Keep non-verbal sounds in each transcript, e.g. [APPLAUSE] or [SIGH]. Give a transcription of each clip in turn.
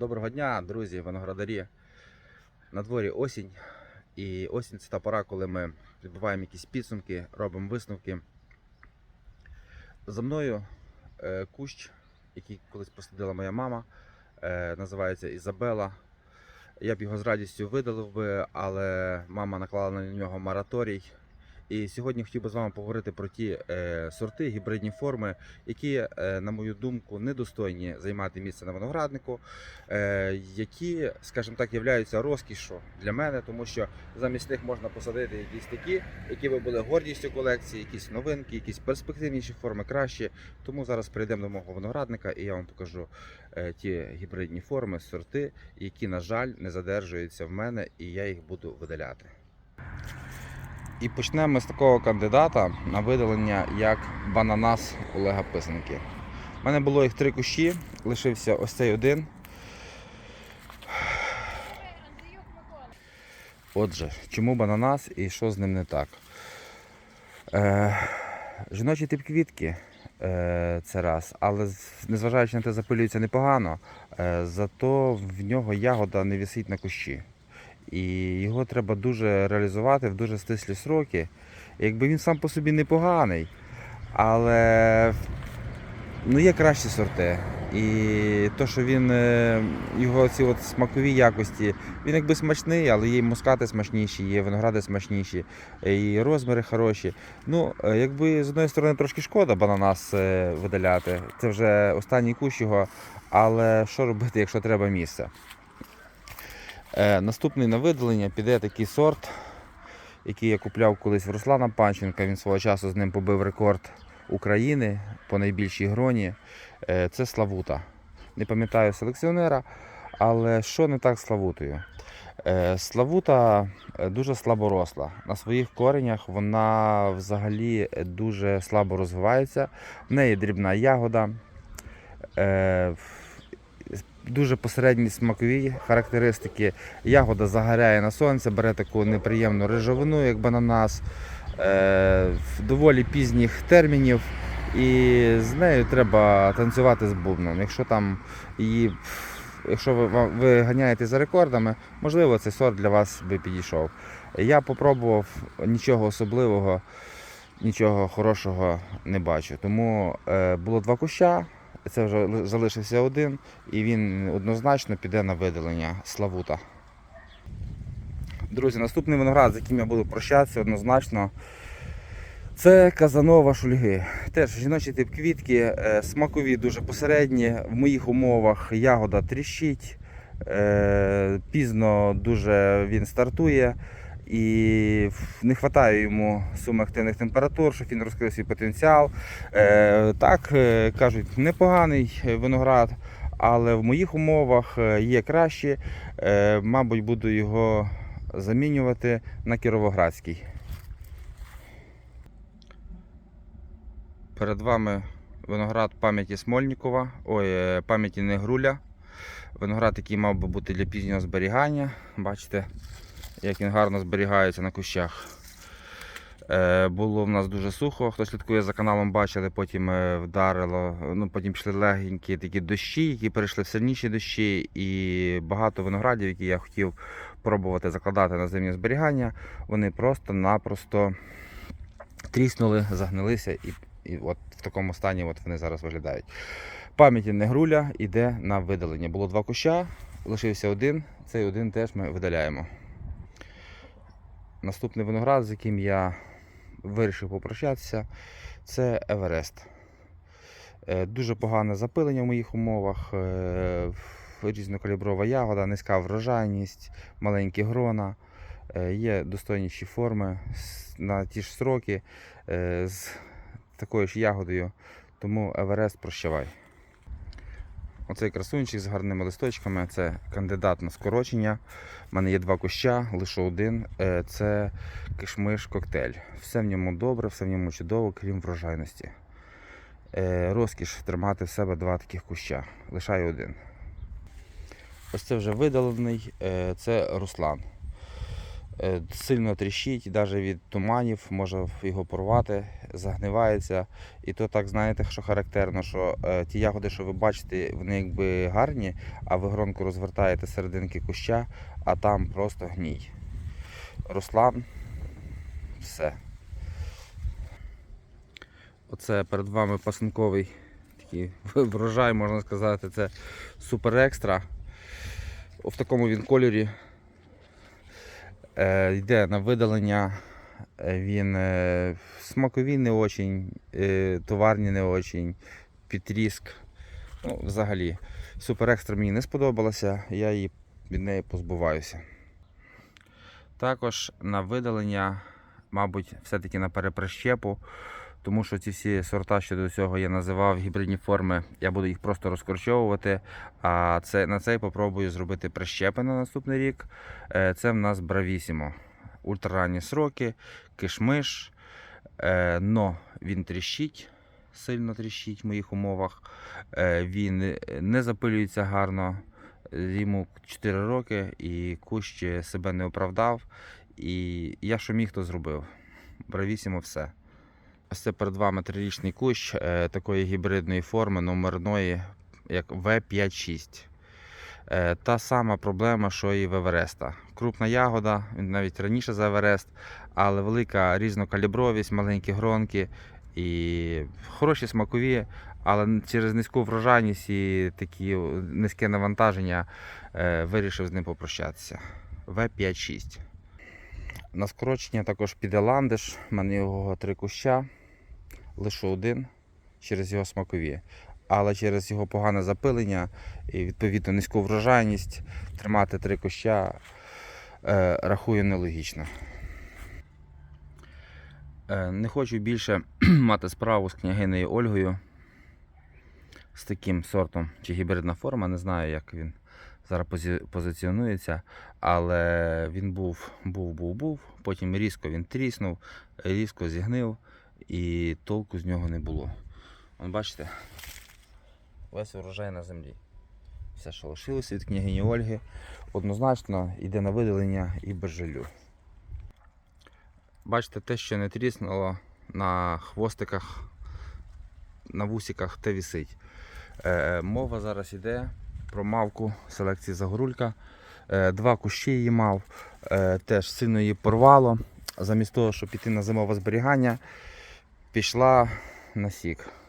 Доброго дня, друзі, виноградарі. На дворі осінь. І осінь це та пора, коли ми підбиваємо якісь підсумки, робимо висновки. За мною е, кущ, який колись посадила моя мама, е, називається Ізабела. Я б його з радістю видалив би, але мама наклала на нього мораторій. І сьогодні хотів би з вами поговорити про ті е, сорти, гібридні форми, які, е, на мою думку, недостойні займати місце на винограднику, е, які, скажімо так, являються розкішшю для мене, тому що замість них можна посадити якісь такі, які би були гордістю колекції, якісь новинки, якісь перспективніші форми кращі. Тому зараз перейдемо до мого виноградника і я вам покажу ті гібридні форми, сорти, які, на жаль, не задержуються в мене, і я їх буду видаляти. І почнемо з такого кандидата на видалення, як бананас Олега Писанки. У мене було їх три кущі, лишився ось цей один. Отже, чому бананас і що з ним не так? Е, жіночий тип квітки е, це раз, але незважаючи на те, запилюється непогано, е, зато в нього ягода не висить на кущі. І його треба дуже реалізувати в дуже стислі сроки. Якби він сам по собі непоганий, але ну, є кращі сорти. І то, що він, е, його ці от смакові якості, він якби смачний, але є мускати смачніші, є виногради смачніші, і розміри хороші. Ну, е, якби з одної сторони трошки шкода бананас е, видаляти. Це вже останній кущ його, але що робити, якщо треба місце? Е, наступний на видалення піде такий сорт, який я купляв колись в Руслана Панченка. Він свого часу з ним побив рекорд України по найбільшій гроні. Е, це Славута. Не пам'ятаю селекціонера, але що не так з Славутою? Е, Славута дуже слаборосла. На своїх коренях вона взагалі дуже слабо розвивається. В неї дрібна ягода. Дуже посередні смакові характеристики. Ягода загоряє на сонце, бере таку неприємну рижовину, як бананас, е, доволі пізніх термінів. І з нею треба танцювати з бубном. Якщо там її, якщо ви, ви ганяєте за рекордами, можливо, цей сорт для вас би підійшов. Я попробував нічого особливого, нічого хорошого не бачу. Тому е, було два куща. Це вже залишився один, і він однозначно піде на видалення Славута. Друзі, наступний виноград, з яким я буду прощатися, однозначно. Це Казанова шульги. Теж жіночий тип квітки, е, смакові дуже посередні. В моїх умовах ягода тріщить, е, пізно дуже він стартує. І не вистачає йому суми активних температур, щоб він розкрив свій потенціал. Е, так, е, кажуть, непоганий е, виноград, але в моїх умовах е, є кращі. Е, мабуть, буду його замінювати на Кіровоградський. Перед вами виноград пам'яті Смольнікова, ой, пам'яті Негруля. Виноград, який мав би бути для пізнього зберігання. Бачите, як він гарно зберігається на кущах. Е, було в нас дуже сухо. Хто слідкує за каналом, бачили, потім е, вдарило, ну потім пішли легенькі такі дощі, які перейшли в сильніші дощі, і багато виноградів, які я хотів пробувати закладати на зимнє зберігання, вони просто-напросто тріснули, загнилися і, і от в такому стані от вони зараз виглядають. Пам'яті негруля йде на видалення. Було два куща, лишився один. Цей один теж ми видаляємо. Наступний виноград, з яким я вирішив попрощатися, це Еверест. Е, Дуже погане запилення в моїх умовах, е, різнокаліброва ягода, низька врожайність, маленькі грона. Е, Є достойніші форми на ті ж сроки з такою ж ягодою. Тому Еверест прощавай. Оцей красунчик з гарними листочками це кандидат на скорочення. У мене є два куща, лише один. Е, Це кишмиш коктейль. Все в ньому добре, все в ньому чудово, крім врожайності. Е, Розкіш тримати в себе два таких куща. Лишаю один. Ось це вже видалений, е, це Руслан. Сильно тріщить, навіть від туманів може його порвати. Загнивається. І то так, знаєте, що характерно, що е, ті ягоди, що ви бачите, вони якби гарні, а ви гронку розвертаєте серединки куща, а там просто гній. Руслан, все. Оце перед вами пасинковий такий [LAUGHS] врожай, можна сказати, це супер екстра. В такому він кольорі. Е, йде на видалення. Він е, смакові не очень, е, товарні не очень, підрізк. Ну, взагалі, супер екстра мені не сподобалася, я її від неї позбуваюся. Також на видалення, мабуть, все-таки на переприщепу, тому що ці всі сорта, що до цього я називав гібридні форми, я буду їх просто розкорчовувати. А це, на цей попробую зробити прищепи на наступний рік. Е, Це в нас Бравісімо. Ультраранні сроки, кишмиш. Е, Но він тріщить, сильно тріщить в моїх умовах. Е, Він не запилюється гарно. Йому 4 роки і кущ себе не оправдав. І я що міг, то зробив. Бравісімо все. Ось це перед вами трирічний кущ е, такої гібридної форми, номерної, як В56. Е, та сама проблема, що і в Евереста. Крупна ягода, навіть раніше за Еверест, але велика різнокалібровість, маленькі гронки і хороші смакові, але через низьку врожайність і такі низьке навантаження е, вирішив з ним попрощатися. В56. На скорочення також піде ландиш. У мене його три куща. Лише один через його смакові. Але через його погане запилення і відповідно низьку врожайність тримати три куща е, рахую нелогічно. Е, не хочу більше [CLEARS THROAT] мати справу з княгинею Ольгою з таким сортом чи гібридна форма, не знаю, як він зараз позиціонується, але він був, був, був, був. Потім різко він тріснув, різко зігнив і толку з нього не було. Вон бачите, весь урожай на землі. Все, що лишилося від княгині Ольги, однозначно йде на видалення і без. Бачите, те, що не тріснуло на хвостиках, на вусиках, те вісить. Е, мова зараз йде про мавку селекції Загорулька. Е, два кущі її мав, е, теж сильно її порвало. Замість того, щоб піти на зимове зберігання, пішла на сік.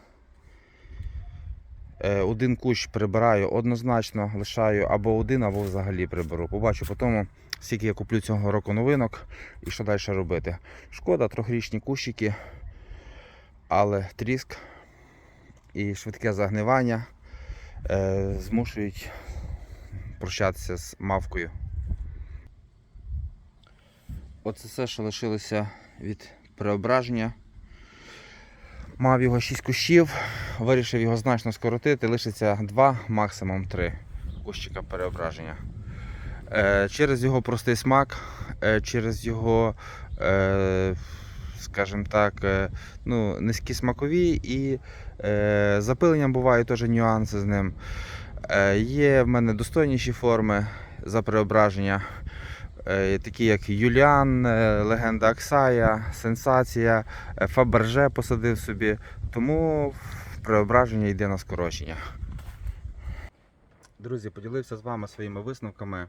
Е, Один кущ прибираю однозначно, лишаю або один, або взагалі приберу. Побачу по тому, скільки я куплю цього року новинок і що далі робити. Шкода, трьохрічні кущики, але тріск і швидке загнивання е, змушують прощатися з мавкою. Оце все, що лишилося від преображення. Мав його 6 кущів, вирішив його значно скоротити, лишиться 2, максимум 3 кущика переображення. Е, через його простий смак, е, через його, е, скажімо так, ну, низькі смакові і запиленням бувають теж нюанси з ним. Є в мене достойніші форми за преображення, е, такі як Юліан, Легенда Аксая, Сенсація, Фаберже посадив собі, тому преображення йде на скорочення. Друзі, поділився з вами своїми висновками.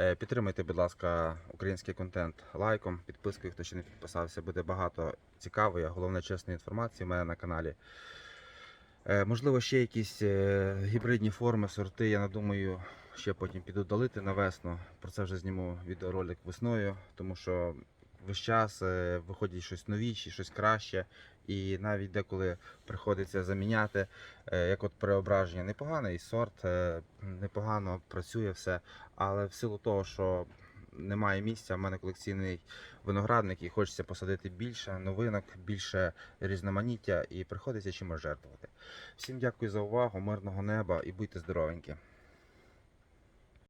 Е, Підтримайте, будь ласка, український контент лайком, підпискою, хто ще не підписався. Буде багато цікавої, а головне чесної інформації у мене на каналі. Е, Можливо, ще якісь е, гібридні форми, сорти, я надумаю, ще потім піду долити на весну. Про це вже зніму відеоролик весною, тому що весь час е, виходять щось новіші, щось краще. І навіть деколи приходиться заміняти, е, як от преображення, непоганий сорт, е, непогано працює все, але в силу того, що немає місця, в мене колекційний виноградник і хочеться посадити більше новинок, більше різноманіття і приходиться чимось жертвувати. Всім дякую за увагу, мирного неба і будьте здоровенькі.